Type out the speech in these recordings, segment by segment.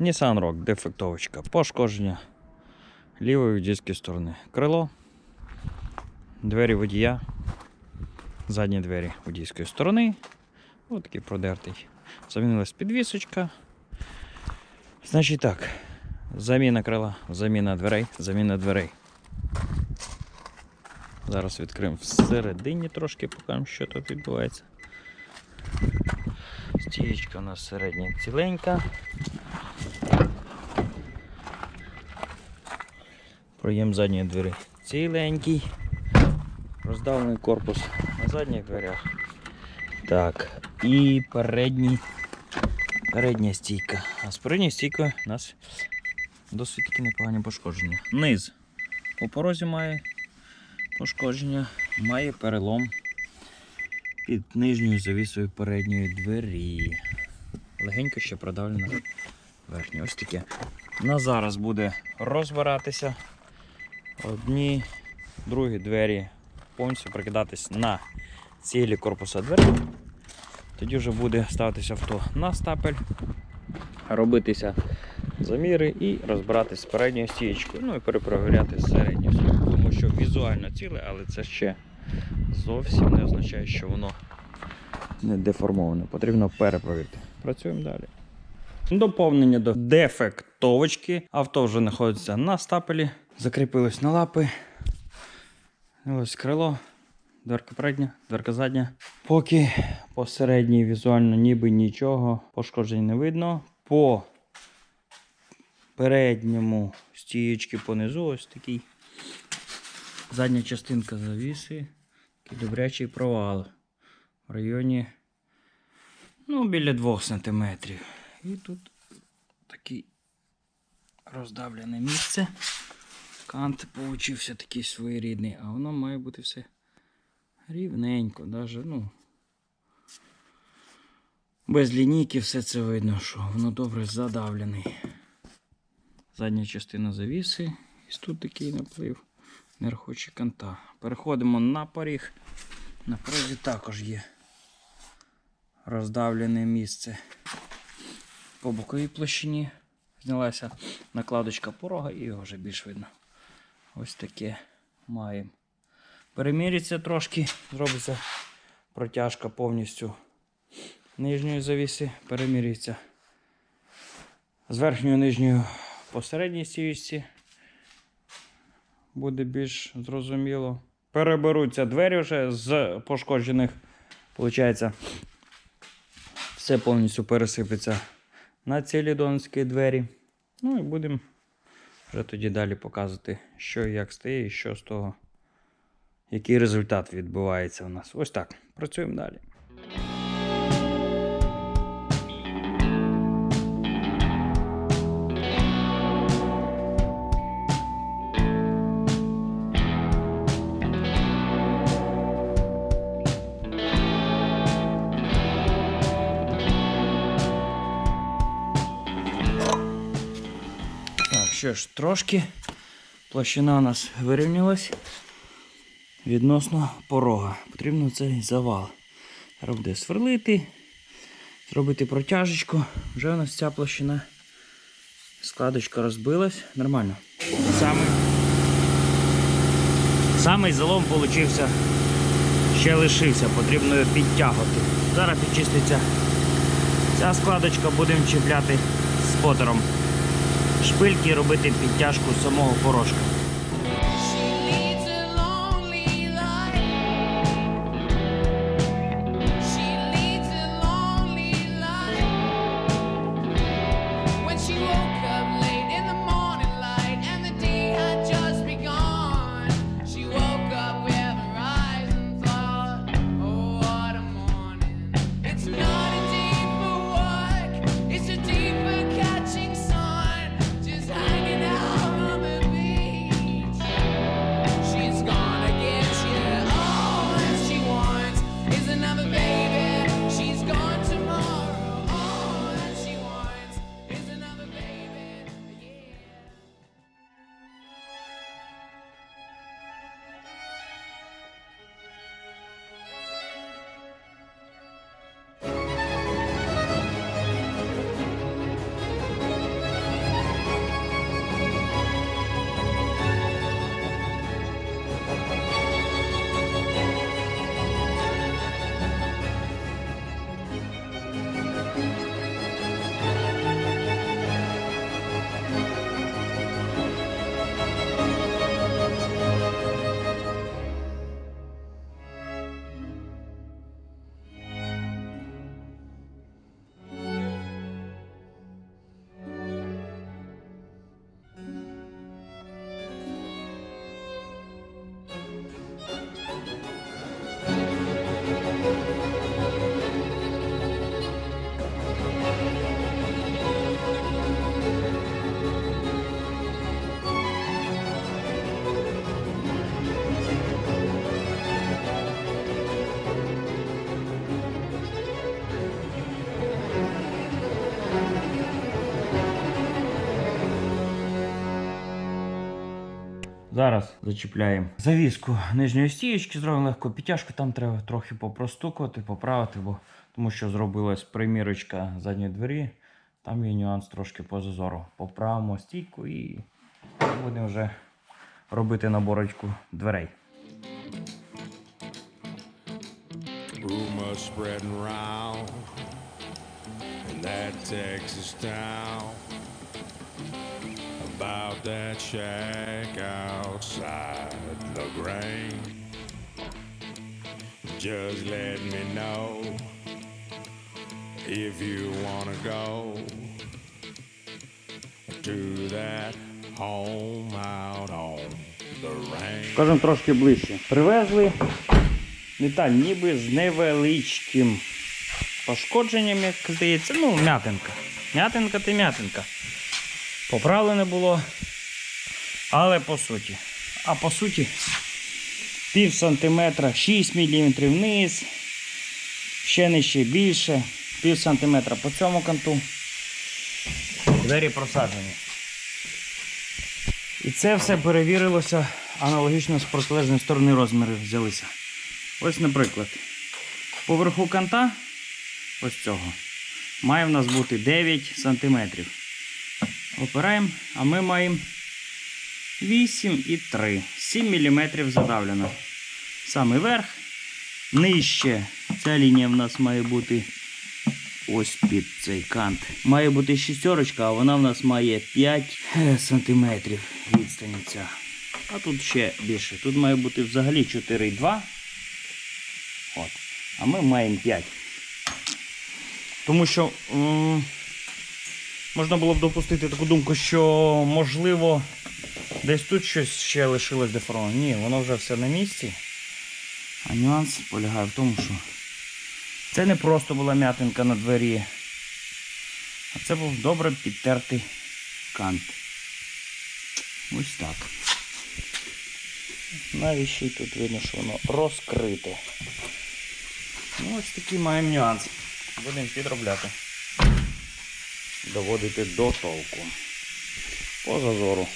Nissan Rock, дефектовочка, пошкодження лівої водійської сторони. Крило, двері водія, задні двері водійської сторони. Ось такий продертий. Замінилась підвісочка. Значить так, заміна крила, заміна дверей, заміна дверей. Зараз відкриємо всередині трошки, покажемо, що тут відбувається. Стієчка у нас середня ціленька. Проєм задньої двері ціленький. Роздавлений корпус на задніх дверях. Так, і передній, передня стійка. А з передньої стійкою у нас досить таки непогані пошкодження. Низ по порозі має пошкодження, має перелом під нижньою завісою передньої двері. Легенько ще продавлена верхня. Ось таке. На зараз буде розбиратися. Одні, другі двері повністю прикидатись на цілі корпуса дверей. Тоді вже буде ставитися авто на стапель, робитися заміри і розбиратись з передньою стієчкою, ну і перепровіряти з середньою стієчкою. Тому що візуально ціле, але це ще зовсім не означає, що воно не деформоване. Потрібно перепровірити. Працюємо далі. Доповнення до дефектовочки. Авто вже знаходиться на стапелі, закріпилось на лапи. Ось крило, дверка передня, дверка задня. Поки посередній візуально ніби нічого, пошкоджень не видно. По передньому стієчки понизу ось такий. Задня частинка завіси, такий добрячий провал в районі ну, біля 2 см. І тут такий роздавлене місце. Кант получився такий своєрідний, а воно має бути все рівненько, даже, ну. Без лінійки все це видно, що воно добре задавлений. Задня частина завіси. І тут такий наплив нерхочі канта. Переходимо на поріг. На порозі також є роздавлене місце по боковій площині. Знялася накладочка порога і його вже більш видно. Ось таке маємо. Переміриться трошки, зробиться протяжка повністю нижньої завіси, перемірюється з верхньою нижньою посередній стіючці. Буде більш зрозуміло. Переберуться двері вже з пошкоджених. Получається, все повністю пересипеться на цілі донські двері. Ну і будемо вже тоді далі показувати, що і як стає, і що з того, який результат відбувається у нас. Ось так. Працюємо далі. Що ж, трошки площина у нас вирівнялась відносно порога. Потрібно цей завал. Треба буде сверлити, зробити протяжечку. Вже у нас ця площина. Складочка розбилась. Нормально. Самий, самий залом получився. Ще лишився, потрібно його підтягувати. Зараз підчиститься ця складочка, будемо чіпляти спотером шпильки робити підтяжку самого порожка. Зараз зачіпляємо завіску нижньої стієчки, зробимо легку підтяжку. Там треба трохи попростукувати, поправити, бо тому що зробилась примірочка задньої двері. Там є нюанс трошки по зазору. Поправимо стійку і будемо вже робити наборочку дверей. Rumors spreading round in that Texas town about that shack outside the grain. Just let me know if you wanna go to that home out on the range. Скажемо трошки ближче. Привезли деталь ніби з невеличким пошкодженням, як здається. Ну, м'ятинка. М'ятинка ти м'ятинка. Поправлене було. Але по суті. А по суті, пів сантиметра, 6 мм вниз, ще нижче більше, пів сантиметра по цьому канту. Двері просаджені. І це все перевірилося аналогічно з протилежної сторони розміри взялися. Ось, наприклад, поверху канта, ось цього, має в нас бути 9 см. Опираємо, а ми маємо 8,3. 7 мм задавлено. Саме верх. Нижче ця лінія в нас має бути ось під цей кант. Має бути шістерочка, а вона в нас має 5 сантиметрів відстані ця. А тут ще більше. Тут має бути взагалі 4,2. От. А ми маємо 5. Тому що можна було б допустити таку думку, що можливо десь тут щось ще лишилось деформовано. Ні, воно вже все на місці. А нюанс полягає в тому, що це не просто була м'ятинка на двері, а це був добре підтертий кант. Ось так. Й тут видно, що воно розкрите. Ну, ось такий маємо нюанс. Будемо підробляти. Доводити до толку. По зазору.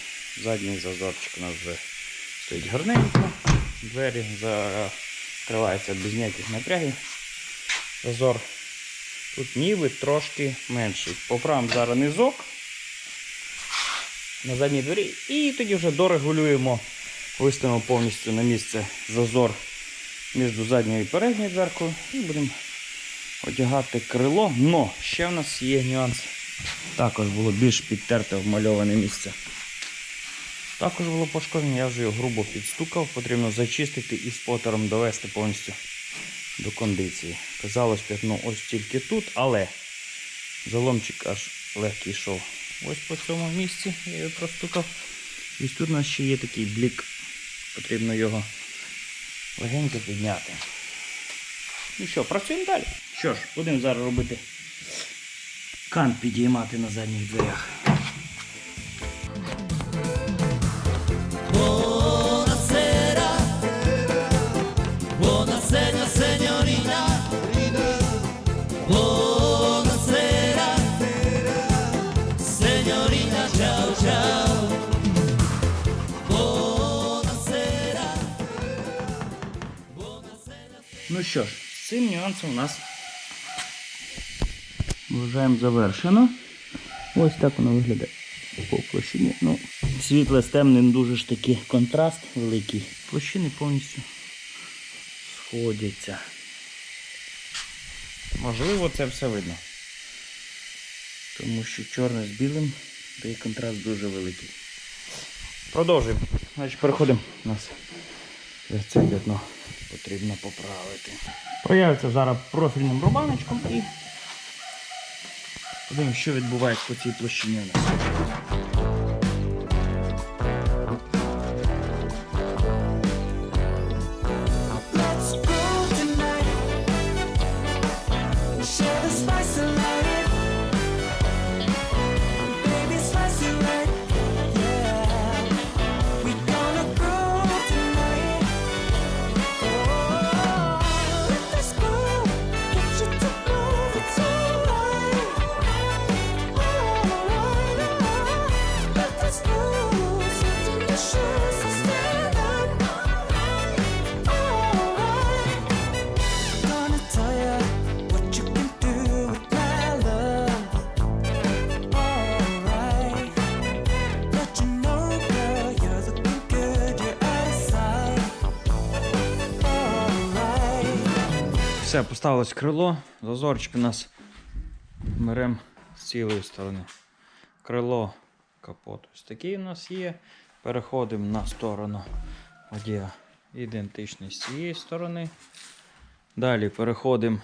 Задній зазорчик у нас вже стоїть гарненько. Двері закриваються без ніяких напрягів. Зазор тут ніби трошки менший. Поправимо зараз низок на задній двері і тоді вже дорегулюємо, виставимо повністю на місце зазор між задньою і передньою дверкою і будемо одягати крило. Но ще в нас є нюанс. Також було більш підтерте вмальоване місце. Також було пошкодження, я вже його грубо підстукав, потрібно зачистити і спотером довести повністю до кондиції. Казалось п'ятно ось тільки тут, але заломчик аж легкий йшов. Ось по цьому місці я його простукав. І тут у нас ще є такий блік. Потрібно його легенько підняти. Ну що, працюємо далі. Що ж, будемо зараз робити кант підіймати на задніх дверях. Buonasera signorina Buonasera Signorina ciao ciao Buonasera Ну що ж, з цим нюансом у нас вважаємо завершено. Ось так воно виглядає по площині. Ну, світле з темним дуже ж таки контраст великий. Площини повністю сходяться. Можливо, це все видно. Тому що чорне з білим дає контраст дуже великий. Продовжуємо. Значить, переходимо. У нас це п'ятно потрібно поправити. Проявиться зараз профільним рубаночком і подивимось, що відбувається по цій площині у нас. Все, поставилось крило. Зазорчик у нас беремо з цілої сторони. Крило, капот. Ось такий у нас є. Переходимо на сторону водія. Ідентичний з цієї сторони. Далі переходимо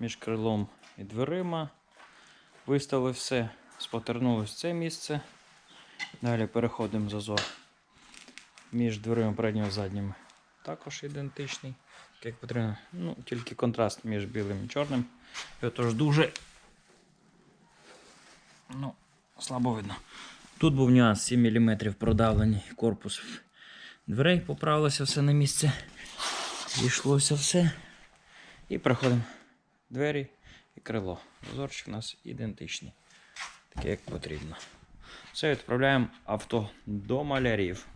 між крилом і дверима. Виставили все, спотернули в це місце. Далі переходимо зазор між дверима переднього і задніми. Також ідентичний. Як потрібно. Ну, тільки контраст між білим і чорним. І отож дуже ну, слабо видно. Тут був нюанс 7 мм продавлений корпус дверей, поправилося все на місце. Зійшлося все. І переходимо двері і крило. Зазорчик у нас ідентичний. Таке як потрібно. Все, відправляємо авто до малярів.